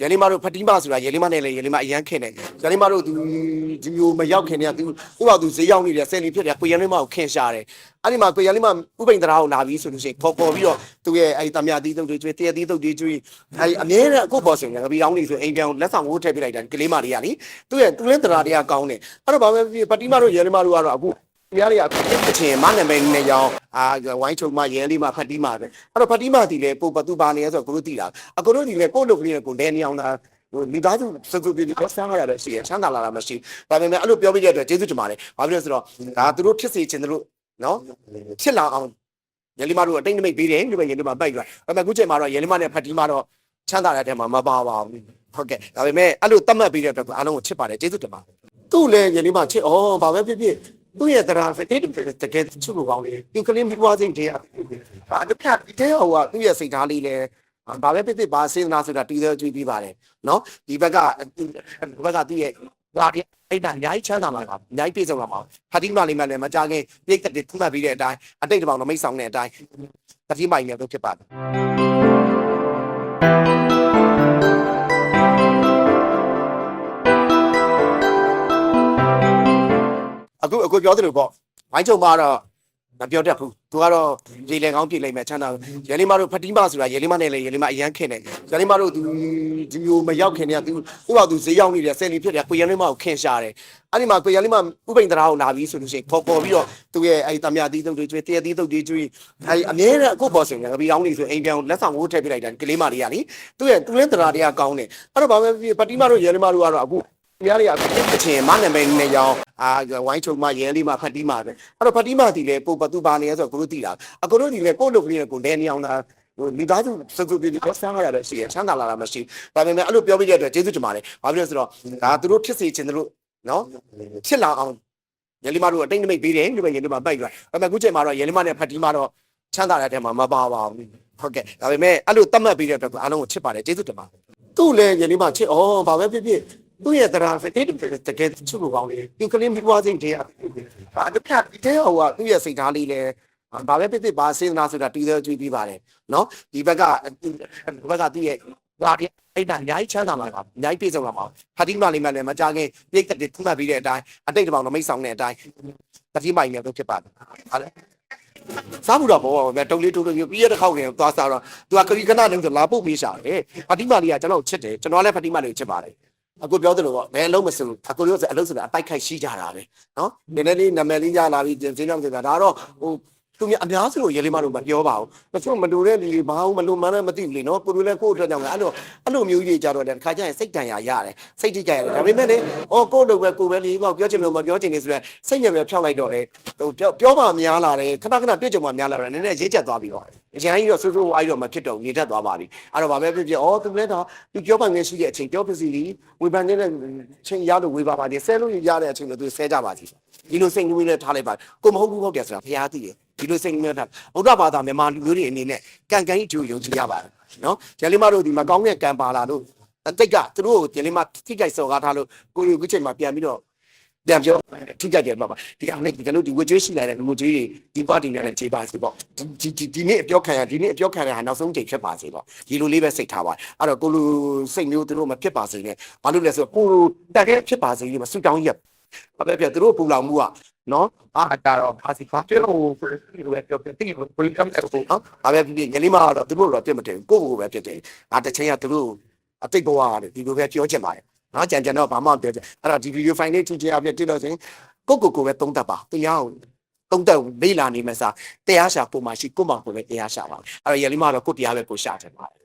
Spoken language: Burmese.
ရဲလေးမတို့ဖတီးမဆိုတာရဲလေးမနဲ့လေရဲလေးမအရန်ခင်တယ်ရဲလေးမတို့သူဒီမျိုးမရောက်ခင်တည်းကသူဥပမာသူဈေးရောက်နေတယ်ဆယ်လီဖြစ်တယ်ကိုရဲလေးမကိုခင်ရှာတယ်အဲ့ဒီမှာကိုရဲလေးမဥပိန်တရားကိုလာပြီးဆိုလို့ရှိရင်ခေါ်ခေါ်ပြီးတော့သူရဲ့အဲ့ဒီတမယာတီးတုတ်တွေကျွေးတရတီးတုတ်တွေကျွေးအဲ့ဒီအမြဲတမ်းအခုပေါ်ဆိုရင်ငပီအောင်နေဆိုအိမ်ပြောင်းလက်ဆောင်ဝိုးထည့်ပြလိုက်တာကလေးမတွေကလေသူရဲ့သူလည်းတရားတွေကကောင်းတယ်အဲ့တော့ဘာပဲဖြစ်ဖတီးမတို့ရဲလေးမတို့ကတော့အခု များတွေကအချင်းမနာမည်နဲ့ရောင်းအာဝိုင်းချုံမရဲလေးမဖတီးမပဲအဲ့တော့ဖတီးမတီလည်းပို့ဘသူပါနေရဆိုတော့ကိုတို့တီတာအကိုတို့ဒီလေကိုလုတ်ကလေးနဲ့ကိုလဲနေအောင်တာဟိုမိသားစုစစုပြည်ကိုဆန်းရတာရှိရချမ်းသာလာတာမရှိဒါပေမဲ့အဲ့လိုပြောပြတဲ့အတွက်ကျေးဇူးတင်ပါတယ်ဘာဖြစ်လဲဆိုတော့ဒါသူတို့ဖြစ်စေချင်တယ်လို့နော်ဖြစ်လာအောင်ရဲလေးမတို့အတိတ်နမိတ်ပေးတယ်ဒီပဲရဲလေးမပိုက်ကြဒါပေမဲ့အခုချိန်မှာတော့ရဲလေးမနဲ့ဖတီးမတော့ချမ်းသာတဲ့တဲမှာမပါပါဘူးဟုတ်ကဲ့ဒါပေမဲ့အဲ့လိုတတ်မှတ်ပေးတဲ့အတွက်အားလုံးကိုချစ်ပါတယ်ကျေးဇူးတင်ပါတယ်သူ့လည်းရဲလေးမချစ်ဩဘာပဲဖြစ်ဖြစ် သူ့ရဲ့တရားစတဲ့တကယ်ချစ်ဖို့ကောင်းတယ်ဒီကလေးမိဘစိတ်တရားဘာတစ်ခါဒီတဲ့ဟိုကသူ့ရဲ့စိတ်ဓာတ်လေးလည်းဘာပဲဖြစ်ဖြစ်ဘာစေတနာဆိုတာတည်သေးကြည့်ပြီးပါတယ်နော်ဒီဘက်ကဒီဘက်ကသူ့ရဲ့ဒါဒီအဲ့ဒါအများကြီးချမ်းသာမှာပါအများကြီးပြည့်စုံလာမှာဖာတိမလေးမလည်းမကြခင်ပြိတ်တဲ့ထမှတ်ပြီးတဲ့အတိုင်းအတိတ်တပေါင်းတော့မိတ်ဆောင်တဲ့အတိုင်းတတိမိုင်နဲ့တော့ဖြစ်ပါတယ် အခုအခုပြောသလိုပေါ့ဝိုင်းချုံမတော့မပြောတတ်ဘူးသူကတော့ရေလေကောင်းပြည့်လိုက်မယ်ချမ်းသာရဲလေးမတို့ဖတီးမဆိုတာရဲလေးမနဲ့လေရဲလေးမအရန်ခင်တယ်ရဲလေးမတို့သူဒီမျိုးမရောက်ခင်တည်းကသူဥပမာသူဈေးရောက်နေတယ်ဆယ်လီဖြစ်တယ်ကိုရဲလေးမကိုခင်ရှာတယ်အဲ့ဒီမှာကိုရဲလေးမဥပိန်တရားကိုလာပြီးဆိုလို့ရှိရင်ခေါ်ခေါ်ပြီးတော့သူရဲ့အဲ့ဒီတမယာတီးတုတ်တွေကျွေးတရတီးတုတ်တွေကျွေးအဲ့ဒီအမြဲတမ်းအခုပေါ်ဆိုရင်ငပီအောင်နေဆိုအိမ်ပြောင်းလက်ဆောင်ဝိုးထည့်ပြလိုက်တာကလေးမတွေကလေသူရဲ့သူလည်းတရားတွေကကောင်းတယ်အဲ့တော့ဘာပဲဖြစ်ဖတီးမတို့ရဲလေးမတို့ကတော့အခု များတွေအချင်းမနာမည်နဲ့ရောင်းအာဝိုင်းချုံမရဲလေးမဖတ်တီးမှာပဲအဲ့တော့ဖတ်တီးမှာဒီလေပို့ဘသူပါနေရဆိုတော့ကိုတို့သိတာအကိုတို့ဒီလေကိုလုတ်ကလေးနဲ့ကိုလဲနေအောင်တာဟိုမိသားစုစစုပြည်ကိုဆန်းရတာရှိရချမ်းသာလာတာမရှိဒါပေမဲ့အဲ့လိုပြောပြတဲ့အတွက်ကျေးဇူးတင်ပါတယ်ဘာဖြစ်လဲဆိုတော့ဒါသူတို့ဖြစ်စေချင်တယ်လို့နော်ဖြစ်လာအောင်ရဲလေးမတို့အတိတ်နမိတ်ပေးတယ်ဒီပဲရဲလေးမပိုက်ကြဒါပေမဲ့အခုချိန်မှာတော့ရဲလေးမနဲ့ဖတ်တီးမှာတော့ချမ်းသာတဲ့တဲမှာမပါပါဘူးဟုတ်ကဲ့ဒါပေမဲ့အဲ့လိုတတ်မှတ်ပေးတဲ့အတွက်အားလုံးကိုချစ်ပါတယ်ကျေးဇူးတင်ပါတယ်သူ့လည်းရဲလေးမချစ်ဩဘာပဲဖြစ်ဖြစ် သူ့ရဲ့တရားစတဲ့တကယ်ချစ်ဖို့ကောင်းတယ်ဒီကလေးမိဘစိတ်တရားဘာတစ်ခါဒီတဲ့ဟိုကသူ့ရဲ့စိတ်ဓာတ်လေးလည်းဘာပဲဖြစ်ဖြစ်ဘာစေတနာဆိုတာတည်သေးကြည့်ပြီးပါတယ်နော်ဒီဘက်ကဒီဘက်ကသူ့ရဲ့ဒါဒီအဲ့ဒါအများကြီးချမ်းသာမှာပါအများကြီးပြည့်စုံလာမှာဖာတိမလေးမလည်းမကြခင်ပြိတ်တဲ့ထမှတ်ပြီးတဲ့အတိုင်းအတိတ်တပေါင်းတော့မိတ်ဆောင်တဲ့အတိုင်းတတိမိုင်နဲ့တော့ဖြစ်ပါတယ်ဟုတ်တယ်စားမှုတော့ဘောပဲတုံလေးတိုးတိုးပြီးရတဲ့ခေါက်ကနေသွားစားတော့သူကခရီးခဏနေဆိုလာပုတ်ပေးရှာတယ်ဖာတိမလေးကကျွန်တော်ချစ်တယ်ကျွန်တော်လည်းဖာတိမလေးကိုချစ်ပါတယ် အခုပြောသလိုပေါ့ဘယ်အလုံးမစလို့အခုပြောဆိုအလုံးဆိုတာအပိုက်ခိုက်ရှိကြတာပဲနော်နည်းနည်းလေးနာမည်လေးရလာပြီးစင်းစင်းနေတာဒါတော့ဟို သူများအများစုလို့ရေလေးမလို့မပြောပါဘူး။တချို့မလို့တဲ့လူတွေဘာလို့မလို့မှန်းလည်းမသိဘူးလေနော်။ကိုလိုလည်းကိုယ့်အတွက်ကြောင့်လည်းအဲ့လိုအဲ့လိုမျိုးကြီးတွေကြတော့တခါကျရင်စိတ်တန်ရာရတယ်။စိတ်တိကျရတယ်။ဒါပေမဲ့လေအော်ကိုယ့်လိုပဲကိုယ်ပဲလေပေါ့ပြောချင်လို့မပြောချင်နေဆိုတော့စိတ်ညံ့ပဲဖြောက်လိုက်တော့လေဟိုပြောပြောမှများလာတယ်ခဏခဏတွေ့ကြုံမှများလာတယ်နည်းနည်းရေးချက်သွားပြီးတော့အရင်ကြီးတော့ဆူဆူအဲ့တော့မဖြစ်တော့နေတတ်သွားပါပြီ။အဲ့တော့ဗာပဲဖြစ်ဖြစ်အော်သူလည်းတော့သူပြောပိုင်ငယ်ရှိတဲ့အချိန်ပြောပစီလီဝေဖန်နေတဲ့ချိန်ရလို့ဝေပါပါတယ်ဆဲလို့ရတဲ့အချိန်လို့သူဆဲကြပါစီ။ဒီလိုစိတ်ကြီးနဲ့ထားလိုက်ပါကိုမဟုတ်ဘူးဟုတ်တယ်ဆိုတာဖရားသိတယ်။ ဒီလိုစိတ်မျိုးထားဗုဒ္ဓဘာသာမြန်မာလူမျိုးတွေအနေနဲ့ကံကံကြီးကျိုးယုံကြည်ရပါတယ်နော်ကျန်လေးမတို့ဒီမကောင်းတဲ့ကံပါလာလို့အတိတ်ကသူတို့ကိုကျန်လေးမထိကြိုက်စော်ကားထားလို့ကိုရီခုချိန်မှာပြန်ပြီးတော့ပြန်ပြောထိကြိုက်တယ်ပါပါဒီအောင်နဲ့ဒီကလို့ဒီဝကြွေးရှိလာတဲ့လူမျိုးကြီးတွေဒီပါတီနဲ့ခြေပါစီပေါ့ဒီဒီဒီနေ့အပြောခံရဒီနေ့အပြောခံရဟာနောက်ဆုံးချိန်ဖြစ်ပါစေပေါ့ဒီလိုလေးပဲစိတ်ထားပါအဲ့တော့ကိုလူစိတ်မျိုးသူတို့မဖြစ်ပါစေနဲ့ဘာလို့လဲဆိုတော့ကိုလူတက်ခဲ့ဖြစ်ပါစေလို့မဆူတောင်းရက် ဘာပဲဖြစ်သူတို့ပူလောင်မှုကနော်အားကြတော့ဖာစီဖာကျတော့ဒီလိုပဲပြောပြတိကိုပလီကမ်တဲ့ကိုနော်ဘာပဲဖြစ်ဖြစ်ညလေးမကတော့သူတို့တော့ပြစ်မတယ်ကိုကိုကိုပဲပြစ်တယ်ငါတစ်ချိန်ကသူတို့အတိတ်ဘဝရတယ်ဒီလိုပဲပြောချင်ပါတယ်နော်ကြံကြံတော့ဘာမှမပြောချင်အဲ့တော့ဒီဗီဒီယိုဖိုင်လေးထူချင်အပြည့်တိလို့ဆိုရင်ကိုကိုကိုပဲသုံးတတ်ပါတရားကိုသုံးတတ်လေ့လာနေမှစားတရားရှာပုံမှရှိကိုမှကိုပဲတရားရှာပါအဲ့တော့ညလေးမကတော့ကိုတရားပဲကိုရှာတယ်ပါတယ်